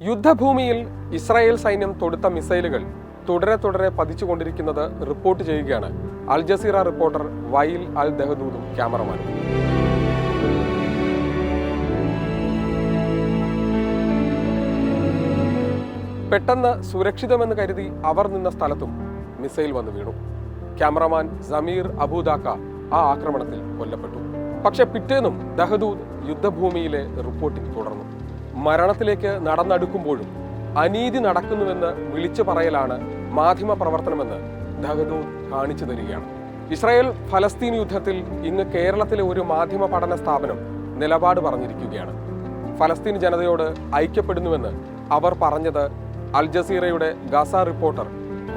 യുദ്ധഭൂമിയിൽ ഇസ്രായേൽ സൈന്യം തൊടുത്ത മിസൈലുകൾ തുടരെ തുടരെ പതിച്ചുകൊണ്ടിരിക്കുന്നത് റിപ്പോർട്ട് ചെയ്യുകയാണ് Al Jazeera reporter Wael Al ദഹദൂദും cameraman പെട്ടെന്ന് സുരക്ഷിതമെന്ന് കരുതി അവർ നിന്ന സ്ഥലത്തും മിസൈൽ വന്നു വീണു. ക്യാമറമാൻ സമീർ അബൂദാക്ക ആ ആക്രമണത്തിൽ കൊല്ലപ്പെട്ടു. പക്ഷെ പിറ്റേന്നും ദഹദൂദ് യുദ്ധഭൂമിയിലെ റിപ്പോർട്ടിംഗ് തുടർന്നു. മരണത്തിലേക്ക് നടന്നടുക്കുമ്പോഴും അനീതി നടക്കുന്നുവെന്ന് വിളിച്ചു പറയലാണ് മാധ്യമ പ്രവർത്തനമെന്ന് ദഹദൂദ് കാണിച്ചു തരികയാണ്. ഇസ്രായേൽ ഫലസ്തീൻ യുദ്ധത്തിൽ ഇന്ന് കേരളത്തിലെ ഒരു മാധ്യമ പഠന സ്ഥാപനം നിലപാട് പറഞ്ഞിരിക്കുകയാണ്. ഫലസ്തീൻ ജനതയോട് ഐക്യപ്പെടുന്നുവെന്ന് അവർ പറഞ്ഞത് അൽ ജസീറയുടെ Gaza reporter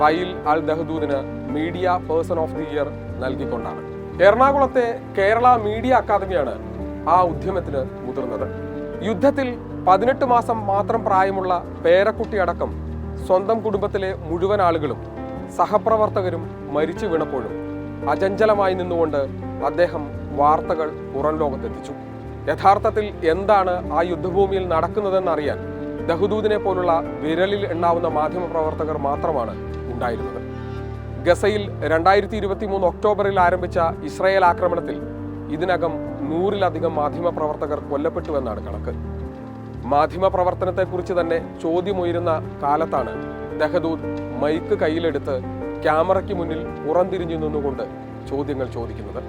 Wael Al ദഹദൂദിന് media person of the year നൽകിക്കൊണ്ടാണ്. എറണാകുളത്തെ കേരള മീഡിയ അക്കാദമിയാണ് ആ ഉദ്യമത്തിന് മുതിർന്നത്. യുദ്ധത്തിൽ പതിനെട്ട് മാസം മാത്രം പ്രായമുള്ള പേരക്കുട്ടി അടക്കം സ്വന്തം കുടുംബത്തിലെ മുഴുവൻ ആളുകളും സഹപ്രവർത്തകരും മരിച്ചു വീണപ്പോഴും അചഞ്ചലമായി നിന്നുകൊണ്ട് അദ്ദേഹം വാർത്തകൾ പുറം ലോകത്തെത്തിച്ചു. യഥാർത്ഥത്തിൽ എന്താണ് ആ യുദ്ധഭൂമിയിൽ നടക്കുന്നതെന്നറിയാൻ ദഹദൂദിനെ പോലുള്ള വിരലിൽ എണ്ണാവുന്ന മാധ്യമപ്രവർത്തകർ മാത്രമാണ് ഉണ്ടായിരുന്നത്. ഗസയിൽ രണ്ടായിരത്തി ഇരുപത്തി മൂന്ന് ഒക്ടോബറിൽ ആരംഭിച്ച ഇസ്രായേൽ ആക്രമണത്തിൽ ഇതിനകം നൂറിലധികം മാധ്യമപ്രവർത്തകർ കൊല്ലപ്പെട്ടുവെന്നാണ് കണക്ക്. മാധ്യമപ്രവർത്തനത്തെക്കുറിച്ച് തന്നെ ചോദ്യമുയരുന്ന കാലത്താണ് ദഹദൂദ് മൈക്ക് കയ്യിലെടുത്ത് ക്യാമറയ്ക്ക് മുന്നിൽ പുറംതിരിഞ്ഞു നിന്നുകൊണ്ട് ചോദ്യങ്ങൾ ചോദിക്കുന്നത്.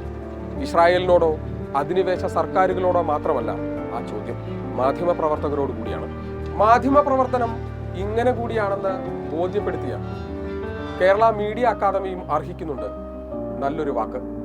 ഇസ്രായേലിനോടോ അധിനിവേശ സർക്കാരുകളോടോ മാത്രമല്ല ആ ചോദ്യം മാധ്യമപ്രവർത്തകരോട് കൂടിയാണ്. മാധ്യമപ്രവർത്തനം ഇങ്ങനെ കൂടിയാണെന്ന് ബോധ്യപ്പെടുത്തിയ കേരള മീഡിയ അക്കാദമിയും അർഹിക്കുന്നുണ്ട് നല്ലൊരു വാക്ക്.